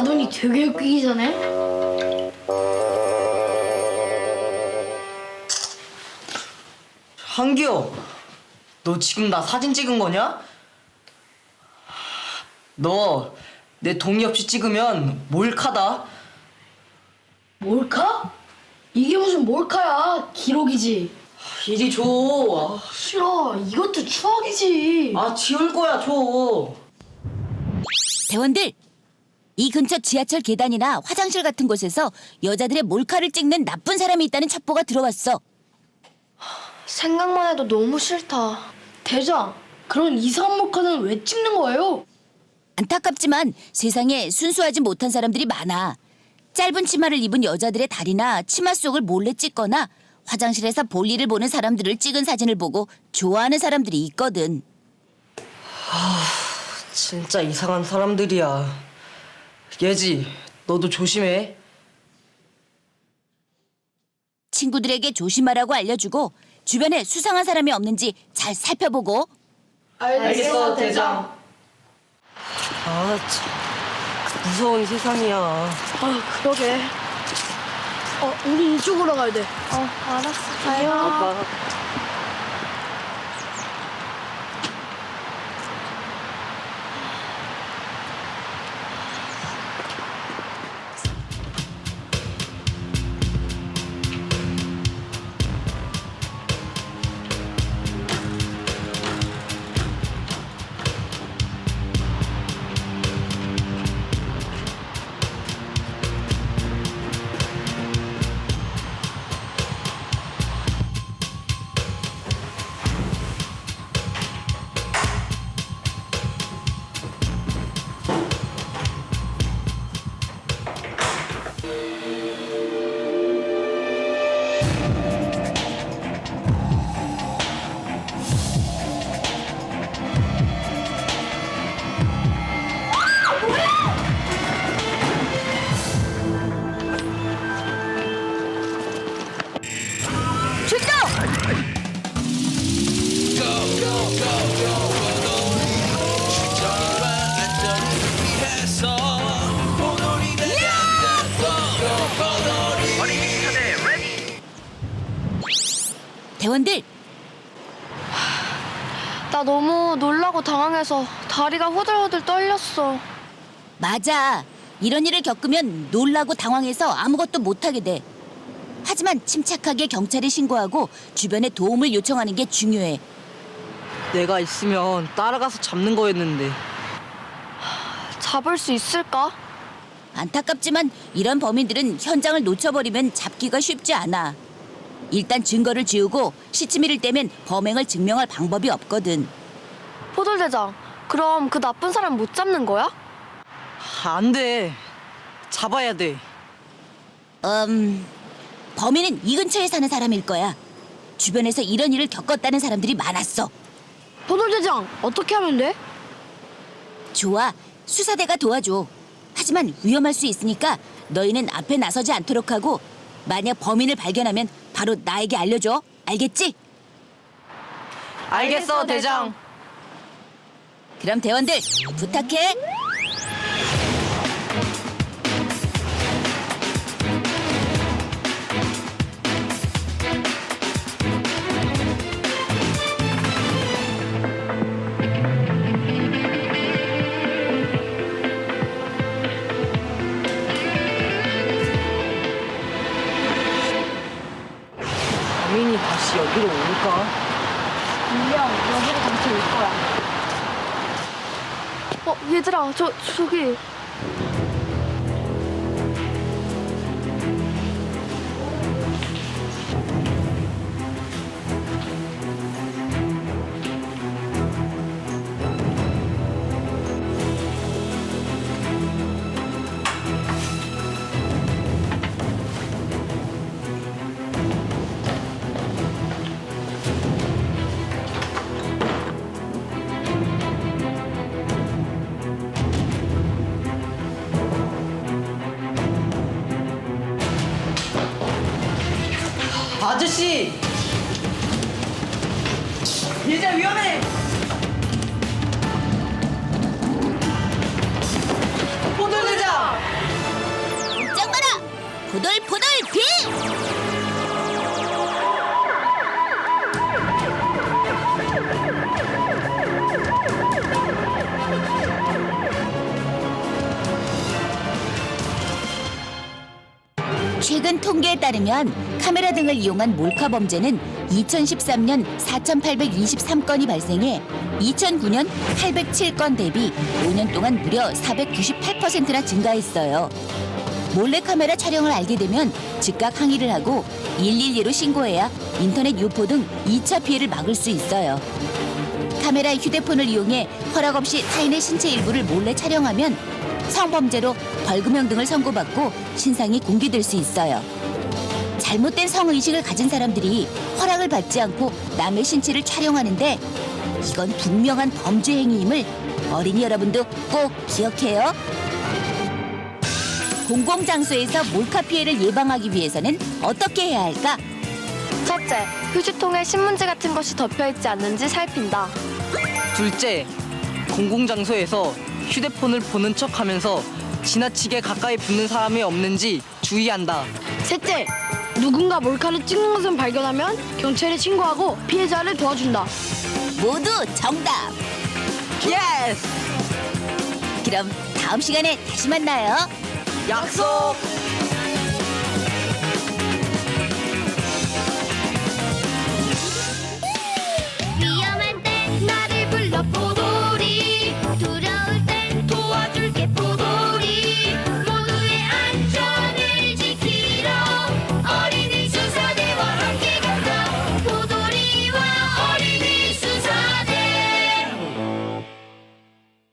나돈이 되게 웃기기 전에 한기호, 너 지금 나 사진 찍은 거냐? 너 내 동의 없이 찍으면 몰카다. 몰카? 이게 무슨 몰카야 기록이지 이리 줘. 싫어 이것도 추억이지 아, 지울 거야, 줘. 대원들 이 근처 지하철 계단이나 화장실 같은 곳에서 여자들의 몰카를 찍는 나쁜 사람이 있다는 첩보가 들어왔어. 생각만 해도 너무 싫다 대장 그런 이상한 몰카는 왜 찍는 거예요? 안타깝지만 세상에 순수하지 못한 사람들이 많아. 짧은 치마를 입은 여자들의 다리나 치마 속을 몰래 찍거나 화장실에서 볼일을 보는 사람들을 찍은 사진을 보고 좋아하는 사람들이 있거든. 진짜 이상한 사람들이야. 예지, 너도 조심해. 친구들에게 조심하라고 알려주고 주변에 수상한 사람이 없는지 잘 살펴보고 알겠어, 대장. 아, 참. 무서운 세상이야. 아 그러게 어 우리 이쪽으로 가야 돼 어, 알았어 가요 아빠. 대원들 나 너무 놀라고 당황해서 다리가 후들후들 떨렸어 맞아. 이런 일을 겪으면 놀라고 당황해서 아무것도 못하게 돼. 하지만 침착하게 경찰에 신고하고 주변에 도움을 요청하는 게 중요해. 내가 있으면 따라가서 잡는 거였는데. 잡을 수 있을까? 안타깝지만 이런 범인들은 현장을 놓쳐버리면 잡기가 쉽지 않아. 일단 증거를 지우고 시치미를 떼면 범행을 증명할 방법이 없거든. 포돌대장 그럼 그 나쁜 사람 못 잡는 거야? 안 돼. 잡아야 돼. 음, 범인은 이 근처에 사는 사람일 거야. 주변에서 이런 일을 겪었다는 사람들이 많았어. 포돌대장 어떻게 하면 돼? 좋아, 수사대가 도와줘. 하지만 위험할 수 있으니까 너희는 앞에 나서지 않도록 하고 만약 범인을 발견하면 바로 나에게 알려줘. 알겠지? 알겠어, 대장. 그럼 대원들 부탁해. 다시 여기로 올까? 분명 여기로 다시 올 거야 어 얘들아 저 저기 아저씨! 얘자 위험해! 포돌 대장! 짱 봐라! 포돌 포돌! 최근 통계에 따르면 카메라 등을 이용한 몰카 범죄는 2013년 4,823건이 발생해 2009년 807건 대비 5년 동안 무려 498%나 증가했어요. 몰래카메라 촬영을 알게 되면 즉각 항의를 하고 112로 신고해야 인터넷 유포 등 2차 피해를 막을 수 있어요. 카메라 휴대폰을 이용해 허락 없이 타인의 신체 일부를 몰래 촬영하면 성범죄로 벌금형 등을 선고받고 신상이 공개될 수 있어요. 잘못된 성의식을 가진 사람들이 허락을 받지 않고 남의 신체를 촬영하는데 이건 분명한 범죄 행위임을 어린이 여러분도 꼭 기억해요. 공공장소에서 몰카 피해를 예방하기 위해서는 어떻게 해야 할까? 첫째, 휴지통에 신문지 같은 것이 덮여 있지 않는지 살핀다. 둘째, 공공장소에서 휴대폰을 보는 척 하면서 지나치게 가까이 붙는 사람이 없는지 주의한다. 셋째, 누군가 몰카를 찍는 것을 발견하면 경찰에 신고하고 피해자를 도와준다. 모두 정답! 예스! 그럼 다음 시간에 다시 만나요. 약속!